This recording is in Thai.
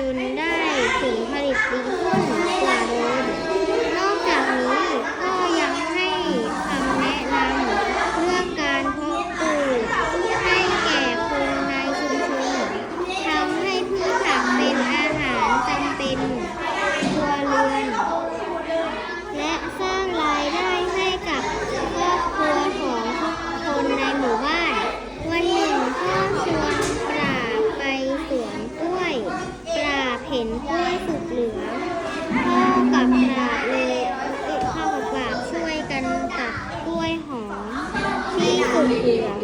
ตุนได้ถึงพ ห็นกล้วยสุกเหลืองพ่อกับตาเลยพ่อกับปาช่วยกันตัดกล้วยหอมที่สุกเหลือ